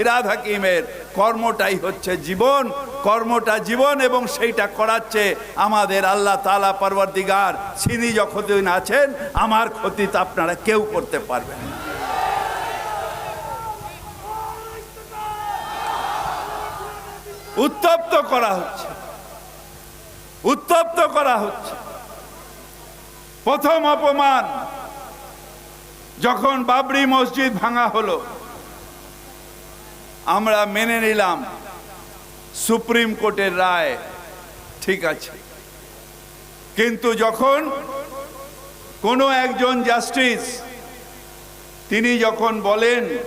ফিরাদ হাকিমের। কর্মটাই হচ্ছে জীবন, কর্মটা জীবন এবং সেইটা করাচ্ছে আমাদের আল্লাহ তালা পরবর্দিগার তিনি যখন আছেন, আমার ক্ষতি তো আপনারা কেউ করতে পারবেন উত্তপ্ত করা হচ্ছে। উত্তপ্ত করা হচ্ছে। প্রথম অপমান, যখন বাবরি মসজিদ ভাঙা হলো আমরা মেনে নিলাম। সুপ্রিম কোর্টের রায় ঠিক আছে। কিন্তু যখন কোনো একজন জাস্টিস, তিনি যখন বলেন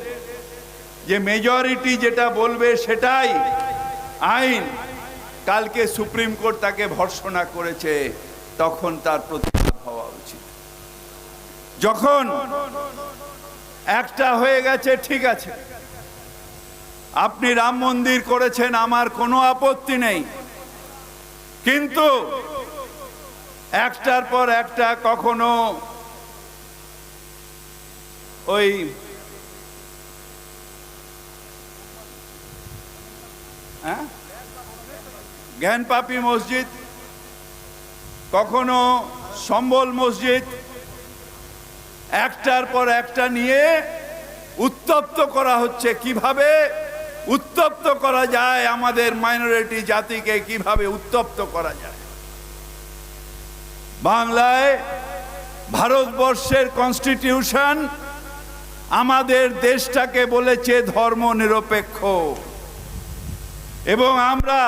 যে মেজরিটি যেটা বলবে সেটাই আইন, কালকে সুপ্রিম কোর্ট তাকে ভর্সনা করেছে, তখন তার প্রতিবাদ হওয়া উচিত। যখন একটা হয়ে গেছে, ঠিক আছে। আপনি রাম মন্দির করেছেন, আমার কোনো আপত্তি নেই। কিন্তু একটার পর একটা কখনো ওই হ্যাঁ? জ্ঞানপাপী মসজিদ, কখনো সম্বল মসজিদ, একটার পর একটা নিয়ে উত্তপ্ত করা হচ্ছে। কীভাবে? উত্তপ্ত করা যায় আমাদের মাইনরিটি জাতিকে কীভাবে উত্তপ্ত করা যায়। বাংলায় ভারতবর্ষের কনস্টিটিউশন আমাদের দেশটাকে বলেছে ধর্ম নিরপেক্ষ এবং আমরা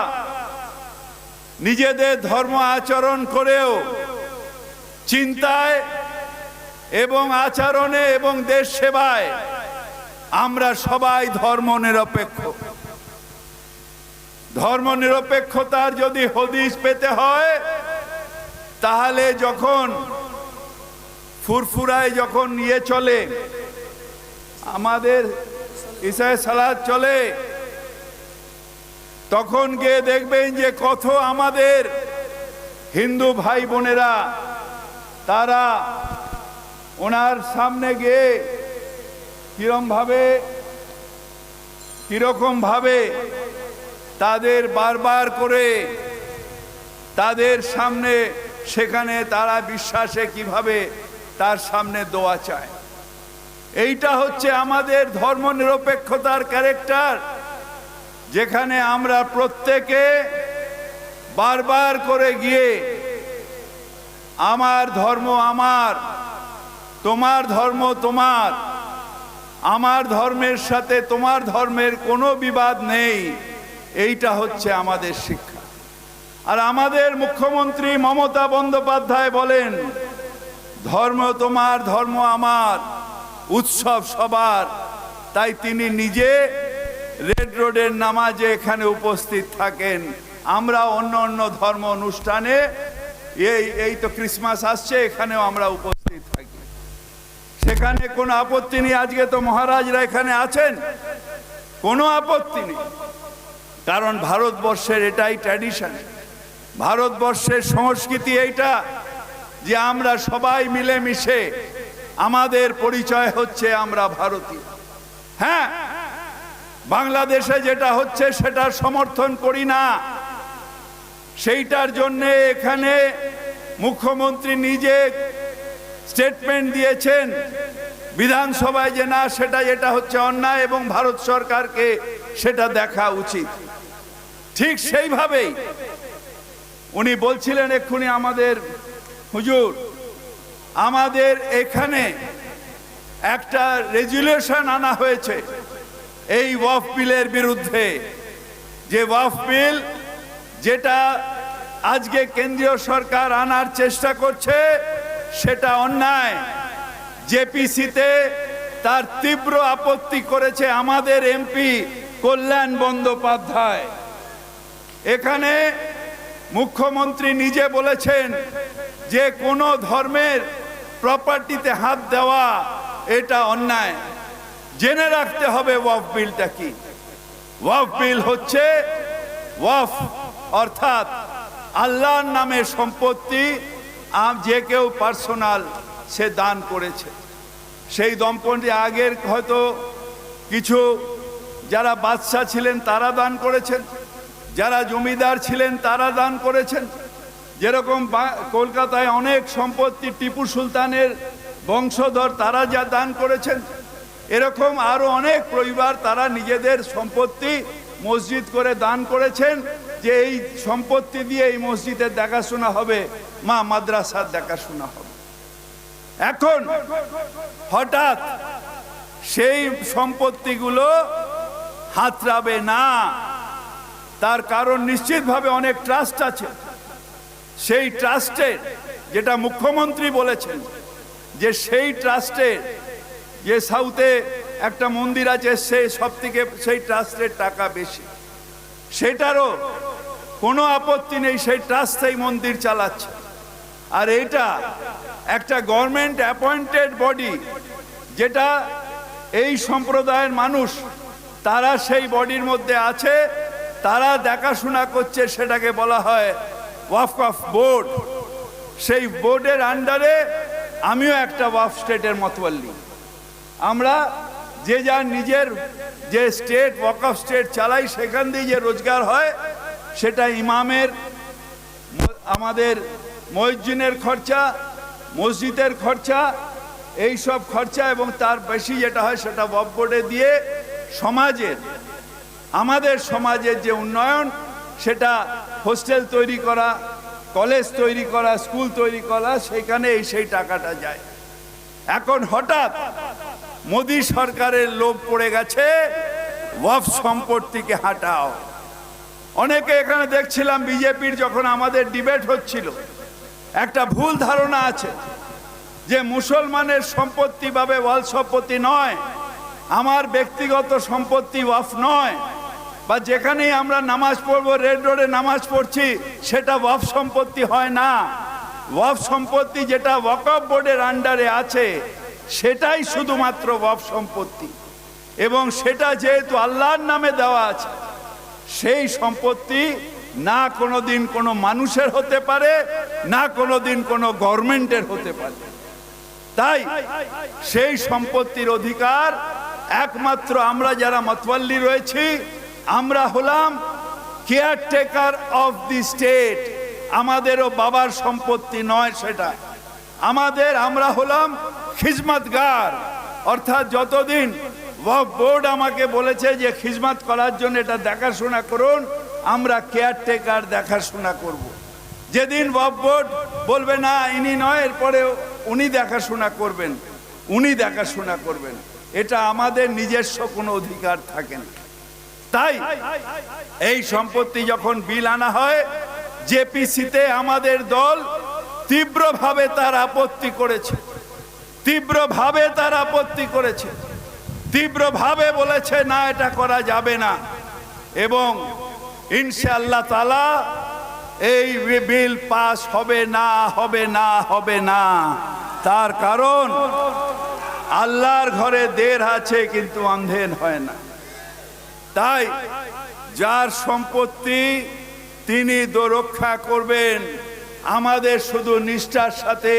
নিজেদের ধর্ম আচরণ করেও চিন্তায় এবং আচরণে এবং দেশ সেবায় আমরা সবাই ধর্ম নিরপেক্ষ। ধর্ম নিরপেক্ষতার যদি হদিস পেতে হয়, তাহলে যখন ফুরফুরায় যখন নিয়ে চলে, আমাদের ইসায় সালাদ চলে, তখন গিয়ে দেখবেন যে কত আমাদের হিন্দু ভাই বোনেরা, তারা ওনার সামনে গিয়ে কিরম ভাবে কীরকম ভাবে তাদের বারবার করে তাদের সামনে, সেখানে তারা বিশ্বাসে কীভাবে তার সামনে দোয়া চায়। এইটা হচ্ছে আমাদের ধর্ম নিরপেক্ষতার ক্যারেক্টার, যেখানে আমরা প্রত্যেকে বারবার করে গিয়ে, আমার ধর্ম আমার, তোমার ধর্ম তোমার আমার ধর্মের সাথে তোমার ধর্মের কোনো বিবাদ নেই। এইটা হচ্ছে আমাদের শিক্ষা। আর আমাদের মুখ্যমন্ত্রী মমতা বন্দ্যোপাধ্যায় বলেন, ধর্ম তোমার, ধর্ম আমার, উৎসব সবার। তাই তিনি নিজে রেড রোডের নামাজে এখানে উপস্থিত থাকেন। আমরা অন্য অন্য ধর্ম অনুষ্ঠানে, এই এই তো ক্রিসমাস আসছে, এখানেও আমরা উপস্থিত সেখানে কোনো আপত্তি নেই। আজকে তো মহারাজরা এখানে আছেন। কোনো আপত্তি নেই। কারণ ভারতবর্ষের এটাই ট্র্যাডিশন ভারতবর্ষের সংস্কৃতি এইটা যে আমরা সবাই মিলেমিশে আমাদের পরিচয় হচ্ছে আমরা ভারতীয়। হ্যাঁ বাংলাদেশে যেটা হচ্ছে সেটা সমর্থন করি না। সেইটার জন্যে এখানে মুখ্যমন্ত্রী নিজে স্টেটমেন্ট দিয়েছেন। বিধানসভায় যে না, সেটা যেটা হচ্ছে অন্যায় এবং ভারত সরকারকে সেটা দেখা উচিত। ঠিক সেইভাবেই উনি বলছিলেন এক্ষুনি আমাদের, হুজুর, আমাদের এখানে একটা রেজুলেশন আনা হয়েছে এই ওয়াফ বিলের বিরুদ্ধে। যে ওয়াফ বিল যেটা আজকে কেন্দ্রীয় সরকার আনার চেষ্টা করছে, সেটা অন্যায়। জেপিসিতে তার তীব্র আপত্তি করেছে আমাদের এমপি কল্যাণ বন্দ্যোপাধ্যায়। এখানে মুখ্যমন্ত্রী নিজে বলেছেন যে কোনো ধর্মের প্রপার্টিতে হাত দেওয়া এটা অন্যায়। জেনে রাখতে হবে ওয়াফ বিলটা কি। ওয়াফ বিল হচ্ছে ওয়াফ অর্থাৎ আল্লাহর নামে সম্পত্তি যে কেউ পার্সোনাল সে দান করেছে। সেই দম্পতি আগের হয়তো কিছু যারা বাদশাহ ছিলেন তারা দান করেছেন, যারা জমিদার ছিলেন তারা দান করেছেন। যেরকম কলকাতায় অনেক সম্পত্তি টিপু সুলতানের বংশধর তারা যা দান করেছেন, এরকম আরও অনেক পরিবার তারা নিজেদের সম্পত্তি মসজিদ করে দান করেছেন, যে এই সম্পত্তি দিয়ে এই মসজিদের দেখাশোনা হবে, মা মাদ্রাসার দেখাশোনা হবে। এখন হঠাৎ সেই সম্পত্তিগুলো হাতরাবে না। তার কারণ নিশ্চিতভাবে অনেক ট্রাস্ট আছে। সেই ট্রাস্টের যেটা মুখ্যমন্ত্রী বলেছেন যে সেই ট্রাস্টের যে সাউথে একটা মন্দির আছে, সে সব থেকে সেই ট্রাস্টের টাকা বেশি। সেটারও কোনো আপত্তি নেই, সেই ট্রাস্ট সেই মন্দির চালাচ্ছে। আর এটা একটা গভর্নমেন্ট অ্যাপয়েন্টেড বডি যেটা এই সম্প্রদায়ের মানুষ, তারা সেই বডির মধ্যে আছে, তারা দেখাশোনা করছে, সেটাকে বলা হয় ওয়াফ অফ বোর্ড। সেই বোর্ডের আন্ডারে আমিও একটা ওয়াফ স্টেটের মতোয়াল্লি আমরা যে যার নিজের যে স্টেট ওয়াক অফ স্টেট চালাই, সেখান দিয়ে যে রোজগার হয়, সেটা ইমামের, আমাদের মসজিদের খরচা মসজিদের খরচা, এই সব খরচা এবং তার বেশি যেটা হয় সেটা বব বোর্ডে দিয়ে সমাজের, আমাদের সমাজের যে উন্নয়ন, সেটা হোস্টেল তৈরি করা, কলেজ তৈরি করা, স্কুল তৈরি করা, সেখানে এই সেই টাকাটা যায়। এখন হঠাৎ মোদী সরকারের লোভ পড়ে গেছে, ওয়াফ সম্পত্তিকে হাঁটাও। অনেকে এখানে দেখছিলাম বিজেপির যখন আমাদের ডিবেট হচ্ছিল একটা ভুল ধারণা আছে যে মুসলমানের সম্পত্তি ভাবে ওয়াল সম্পত্তি নয়, আমার ব্যক্তিগত সম্পত্তি ওয়াফ নয়, বা যেখানেই আমরা নামাজ পড়ব, রেড রোডে নামাজ পড়ছি, সেটা ওয়াফ সম্পত্তি হয় না। ওয়াফ সম্পত্তি যেটা ওয়াকফ বোর্ডের আন্ডারে আছে, সেটাই শুধুমাত্র ওয়াফ সম্পত্তি। এবং সেটা যেহেতু আল্লাহর নামে দেওয়া আছে, সেই সম্পত্তি না কোনো দিন কোনো মানুষের হতে পারে না কোনো দিন কোনো গভর্নমেন্টের হতে পারে। তাই সেই সম্পত্তির অধিকার একমাত্র আমরা যারা মতওয়াল্লি রয়েছি, আমরা হলাম কেয়ারটেকার অফ দি স্টেট আমাদেরও বাবার সম্পত্তি নয় সেটা। আমাদের আমরা হলাম খিজমতগার। অর্থাৎ যতদিন ওয়াকফ বোর্ড আমাকে বলেছে যে খিজমত করার জন্য এটা দেখাশোনা করুন, আমরা কেয়ারটেকার দেখাশোনা করব। যেদিন ওয়াকফ বোর্ড বলবে না, ইনি নয় এরপরে উনি দেখাশোনা করবেন, উনি দেখাশোনা করবেন। এটা আমাদের নিজস্ব কোনো অধিকার থাকে না। তাই এই সম্পত্তি যখন বিল আনা হয়, জেপিসিতে আমাদের দল তীব্রভাবে তার আপত্তি করেছে। তীব্রভাবে তার আপত্তি করেছে। তীব্রভাবে বলেছে, না, এটা করা যাবে না। এবং ইনশাআল্লাহ তালা এই বিল পাস হবে না হবে না হবে না। তার কারণ, আল্লাহর ঘরে দের আছে, কিন্তু অন্ধেন হয় না। তাই, যার সম্পত্তি তিনি রক্ষা করবেন, আমাদের শুধু নিষ্ঠার সাথে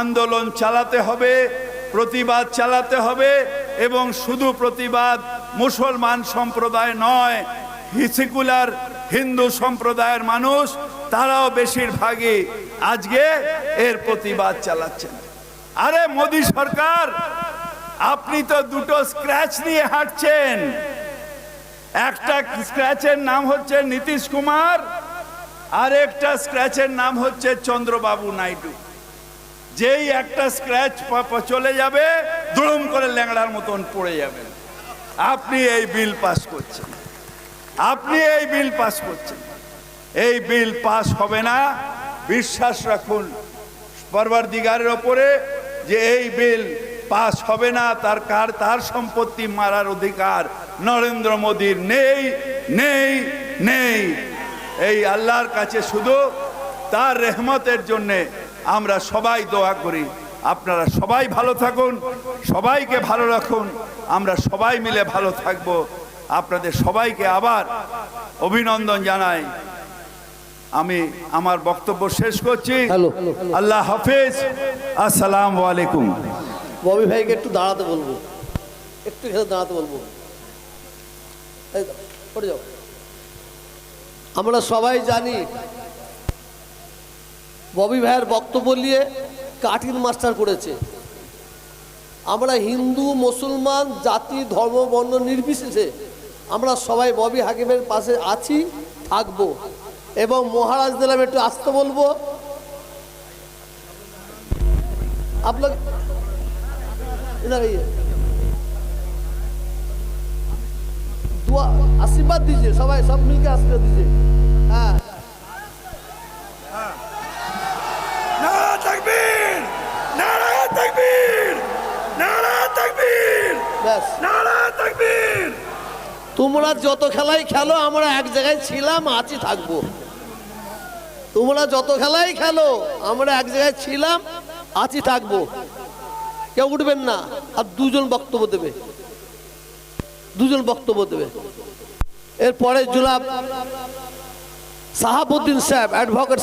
আন্দোলন চালাতে হবে, প্রতিবাদ চালাতে হবে, এবং শুধু প্রতিবাদ মুসলমান সম্প্রদায় নয় সেকুলার হিন্দু সম্প্রদায়ের মানুষ, তারাও বেশিরভাগই আজকে এর প্রতিবাদ চালাচ্ছেন। আরে মোদী সরকার, আপনি তো দুটো স্ক্র্যাচ নিয়ে হাঁটছেন। একটা স্ক্র্যাচের নাম হচ্ছে নীতিশ কুমার, আর একটা স্ক্র্যাচের নাম হচ্ছে চন্দ্রবাবু নাইডু। যেই একটা স্ক্র্যাচ চলে যাবে দুড়ুম করে ল্যাংড়ার মতন পড়ে যাবেন আপনি এই বিল পাস করছেন। আপনি এই বিল পাস করছেন। এই বিল পাস হবে না। বিশ্বাস রাখুন পরবার দিগারের ওপরে যে এই বিল পাস হবে না, তার কার তার সম্পত্তি মারার অধিকার নরেন্দ্র মোদীর নেই নেই নেই। এই আল্লাহর কাছে শুধু তার রেহমতের জন্যে আমরা সবাই দোয়া করি। আপনারা সবাই ভালো থাকুন, সবাইকে ভালো রাখুন, আমরা সবাই মিলে ভালো থাকব। আপনাদের সবাইকে আবার অভিনন্দন জানাই। আমি আমার বক্তব্য শেষ করছি। হ্যালো। আল্লাহ হাফেজ। আসসালাম আলাইকুম। ববি ভাইকে একটু দাঁড়াতে বলব। একটু দাঁড়াতে বলব। যাও। আমরা সবাই জানি ববি ভাইয়ের বক্তব্য নিয়ে কাঠিন মাস্টার করেছে। আমরা হিন্দু মুসলমান জাতি ধর্ম বর্ণ নির্বিশেষে আমরা সবাই ববি হাকিমের পাশে আছি থাকব। এবং মহারাজ দিলাম একটু আসতে বলব। আপনার আশীর্বাদ দিছে সবাই সব মিলকে আশীর্বাদ দিছে হ্যাঁ। ব্যাস। নারা থাকবেন তোমরা যত খেলাই খেলো, আমরা এক জায়গায় ছিলাম আছি থাকব। তোমরা যত খেলাই খেলো, আমরা এক জায়গায় ছিলাম আছি থাকব। কেউ উঠবেন না, আর দুজন বক্তব্য দেবে। দুজন বক্তব্য দেবে। এরপরে জুলাব সাহাবুদ্দিন সাহেব অ্যাডভোকেট